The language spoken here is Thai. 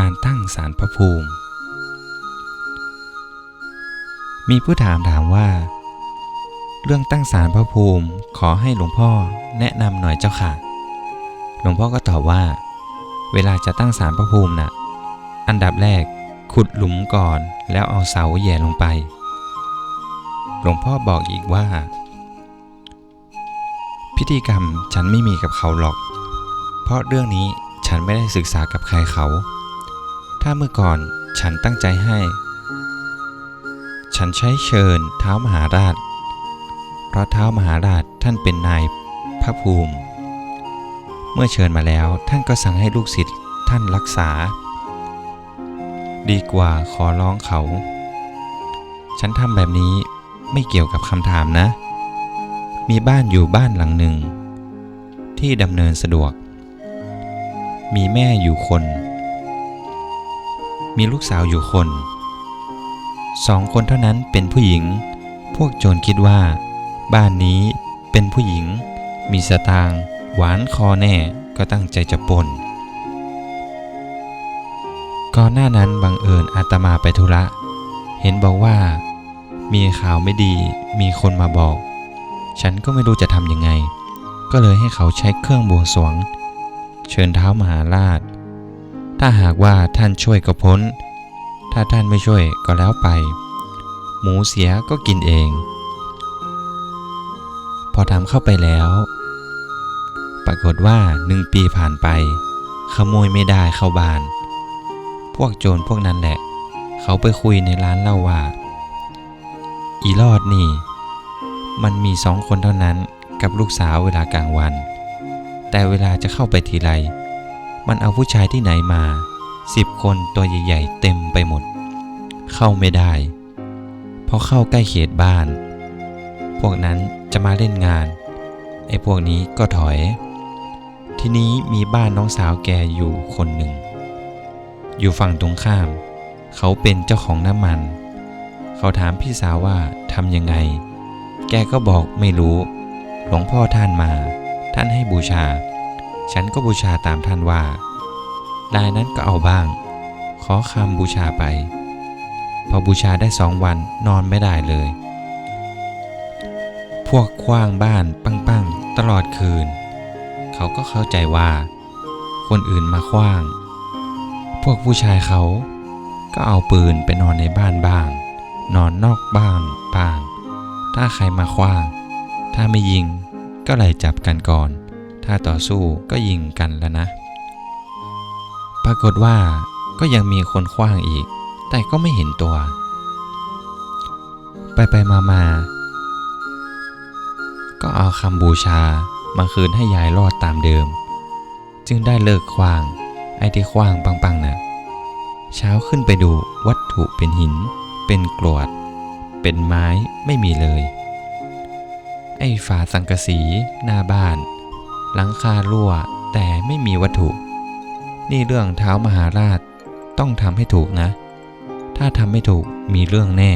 การตั้งศาลพระภูมิ มีผู้ถามถามว่า เรื่องตั้งศาลพระภูมิขอให้หลวงพ่อแนะนำหน่อยเจ้าค่ะ หลวงพ่อก็ตอบว่า เวลาจะตั้งศาลพระภูมิน่ะ อันดับแรกขุดหลุมก่อนแล้วเอาเสาแย่ลงไป หลวงพ่อบอกอีกว่า พิธีกรรมฉันไม่มีกับเขาหรอก เพราะเรื่องนี้ฉันไม่ได้ศึกษากับใครเขา ถ้าเมื่อก่อนฉันตั้งใจให้ ฉันใช้เชิญเท้ามหาราช เพราะเท้ามหาราชท่านเป็นนายพระภูมิ เมื่อเชิญมาแล้วท่านก็สั่งให้ลูกศิษย์ท่านรักษา ดีกว่าขอร้องเขา ฉันทำแบบนี้ไม่เกี่ยวกับคำถามนะ มีบ้านอยู่บ้านหลังหนึ่ง ที่ดำเนินสะดวก มีแม่อยู่คน มีลูกสาวอยู่คนสองคนเท่านั้นเป็นผู้หญิง พวกโจรคิดว่า บ้านนี้เป็นผู้หญิง มีสตางค์หวานคอแน่ก็ตั้งใจจะปนก่อนหน้านั้นบังเอิญอาตมาไปธุระ เห็นบอกว่า มีข่าวไม่ดีมีคนมาบอก ฉันก็ไม่รู้จะทำยังไง ก็เลยให้เขาใช้เครื่องบวงสรวง เชิญเท้ามหาราช ถ้าหากว่าท่านช่วยก็พ้น ถ้าท่านไม่ช่วยก็แล้วไป หมูเสียก็กินเอง พอทำเข้าไปแล้ว ปรากฏว่าหนึ่งปีผ่านไป ขโมยไม่ได้เข้าบ้าน พวกโจรพวกนั้นแหละ เขาไปคุยในร้านเล่าว่า อีรอดนี่ มันมีสองคนเท่านั้นกับลูกสาวเวลากลางวัน แต่เวลาจะเข้าไปทีไร มันเอาผู้ชายที่ไหนมาสิบคนตัวใหญ่ๆเต็มไปหมด เข้าไม่ได้พราะเข้าใกล้เขตบ้าน พวกนั้นจะมาเล่นงาน ไอ้พวกนี้ก็ถอย ทีนี้มีบ้านน้องสาวแกอยู่คนหนึ่ง อยู่ฝั่งตรงข้าม เขาเป็นเจ้าของน้ำมัน เขาถามพี่สาวว่าทำยังไง แกก็บอกไม่รู้ หลวงพ่อท่านมา ท่านให้บูชา ฉันก็บูชาตามท่านว่ารายนั้นก็เอาบ้าง ขอคำบูชาไป พอบูชาได้สองวันนอนไม่ได้เลย พวกคว้างบ้านปังๆ ตลอดคืน เขาก็เข้าใจว่า คนอื่นมาคว้าง พวกผู้ชายเขาก็เอาปืนไปนอนในบ้านบ้าง นอนนอกบ้านบ้าง ถ้าใครมาคว้าง ถ้าไม่ยิงก็ไล่จับกันก่อน ถ้าต่อสู้ก็ยิงกันแล้วนะ ปรากฏว่าก็ยังมีคนคว้างอีก แต่ก็ไม่เห็นตัว ไปไปมามาก็เอาคำบูชามาคืนให้ยายรอดตามเดิม จึงได้เลิกคว้าง ไอ้ที่คว้างปังๆน่ะเช้าขึ้นไปดูวัตถุเป็นหิน เป็นกรวด เป็นไม้ไม่มีเลย ไอ้ฝาสังกะสีหน้าบ้าน หลังคารั่วแต่ไม่มีวัตถุ นี่เรื่องเท้ามหาราชต้องทำให้ถูกนะ ถ้าทำไม่ถูกมีเรื่องแน่